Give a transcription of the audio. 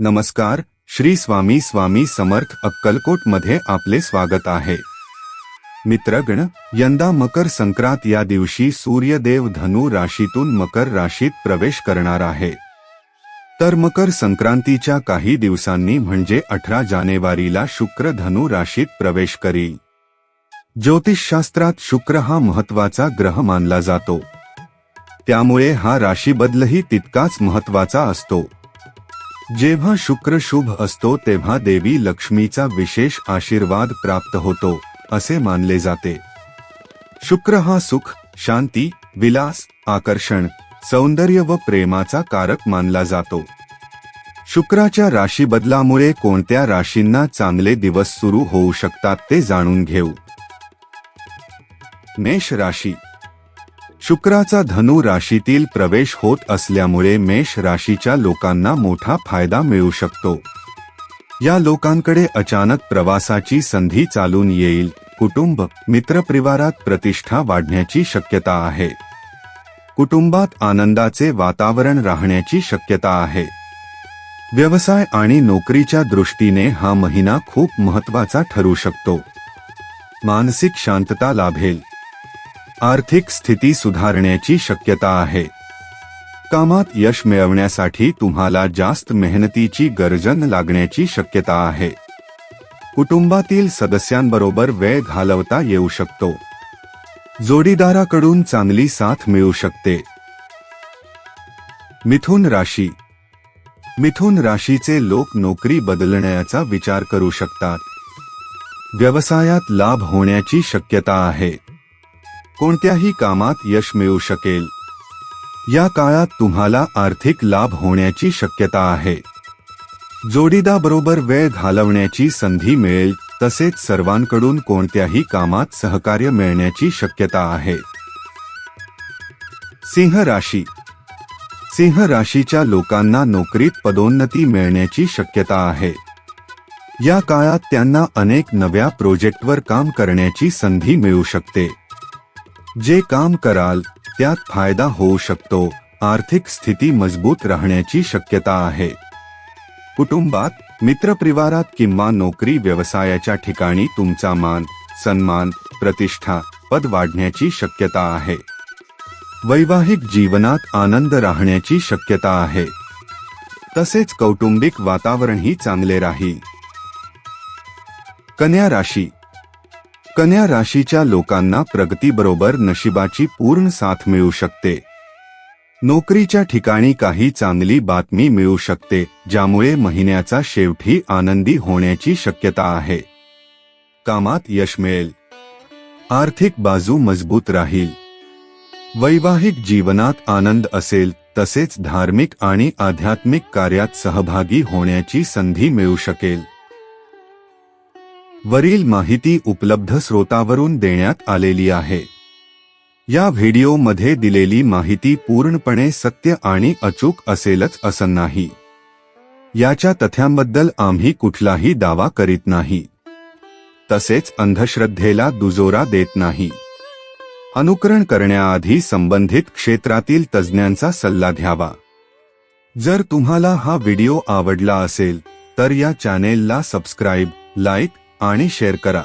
नमस्कार श्री स्वामी स्वामी समर्थ अक्कलकोटमध्ये आपले स्वागत आहे. मित्रगण यंदा मकर संक्रांत या दिवशी सूर्यदेव धनु राशीतून मकर राशीत प्रवेश करणार आहे. तर मकर संक्रांतीच्या काही दिवसांनी म्हणजे अठरा जानेवारीला शुक्र धनु राशीत प्रवेश करी. ज्योतिषशास्त्रात शुक्र हा महत्त्वाचा ग्रह मानला जातो. त्यामुळे हा राशीबदलही तितकाच महत्त्वाचा असतो. जेव्हा शुक्र शुभ असतो तेव्हा देवी लक्ष्मीचा विशेष आशीर्वाद प्राप्त होतो असे मानले जाते. शुक्र हा सुख शांती विलास आकर्षण सौंदर्य व प्रेमाचा कारक मानला जातो. शुक्राच्या राशी बदलामुळे कोणत्या राशींना चांगले दिवस सुरू होऊ शकतात ते जाणून घेऊ. मेष राशी शुक्राचा धनु राशीतील प्रवेश होत असल्यामुळे मेष राशीच्या लोकांना मोठा फायदा मिळू शकतो. या लोकांकडे अचानक प्रवासाची संधी चालून येईल. कुटुंब मित्रपरिवारात प्रतिष्ठा वाढण्याची शक्यता आहे. कुटुंबात आनंदाचे वातावरण राहण्याची शक्यता आहे. व्यवसाय आणि नोकरीच्या दृष्टीने हा महिना खूप महत्त्वाचा ठरू शकतो. मानसिक शांतता लाभेल. आर्थिक स्थिती सुधारण्याची शक्यता आहे. कामात यश मिळवण्यासाठी तुम्हाला जास्त मेहनतीची गरजन लागण्याची शक्यता आहे. कुटुंबातील सदस्यांबरोबर वेळ घालवता येऊ शकतो. जोडीदाराकडून चांगली साथ मिळू शकते. मिथुन राशी. मिथुन राशीचे लोक नोकरी बदलण्याचा विचार करू शकतात. व्यवसायात लाभ होण्याची शक्यता आहे. कोणत्याही कामात यश मिळू शकेल. या काळात तुम्हाला आर्थिक लाभ होण्याची शक्यता आहे. जोडीदाबरोबर वेळ घालवण्याची संधी मिळेल तसेच सर्वांकडून कोणत्याही कामात सहकार्य मिळण्याची शक्यता आहे. सिंह राशी. सिंह राशीच्या लोकांना नोकरीत पदोन्नती मिळण्याची शक्यता आहे. या काळात त्यांना अनेक नव्या प्रोजेक्टवर काम करण्याची संधी मिळू शकते. जे काम कराल त्यात फायदा होऊ शकतो आर्थिक स्थिती मजबूत राहण्याची शक्यता आहे. कुटुंबात मित्रपरिवारात किंवा नोकरी व्यवसायाच्या ठिकाणी तुमचा मान सन्मान प्रतिष्ठा पद वाढण्याची शक्यता आहे. वैवाहिक जीवनात आनंद राहण्याची शक्यता आहे. तसेच कौटुंबिक वातावरणही चांगले राहील. कन्या राशी कन्या राशीच्या लोकांना प्रगतीबरोबर नशिबाची पूर्ण साथ मिळू शकते. नोकरीच्या ठिकाणी काही चांगली बातमी मिळू शकते ज्यामुळे महिन्याचा शेवटी आनंदी होण्याची शक्यता आहे. कामात यश मिळेल. आर्थिक बाजू मजबूत राहील. वैवाहिक जीवनात आनंद असेल तसेच धार्मिक आणि आध्यात्मिक कार्यात सहभागी होण्याची संधी मिळू शकेल. वरील माहिती उपलब्ध स्रोतावरून देण्यात आलेली आहे. या व्हिडिओमध्ये दिलेली माहिती पूर्णपणे सत्य आणि अचूक असेलच असं नाही. याच्या तथ्यांबद्दल आम्ही कुठलाही दावा करीत नाही. तसेच अंधश्रद्धेला दुजोरा देत नाही. अनुकरण करण्याआधी संबंधित क्षेत्रातील तज्ज्ञांचा सल्ला घ्यावा. जर तुम्हाला हा व्हिडिओ आवडला असेल तर या चॅनेलला सबस्क्राईब लाईक आणि शेअर करा.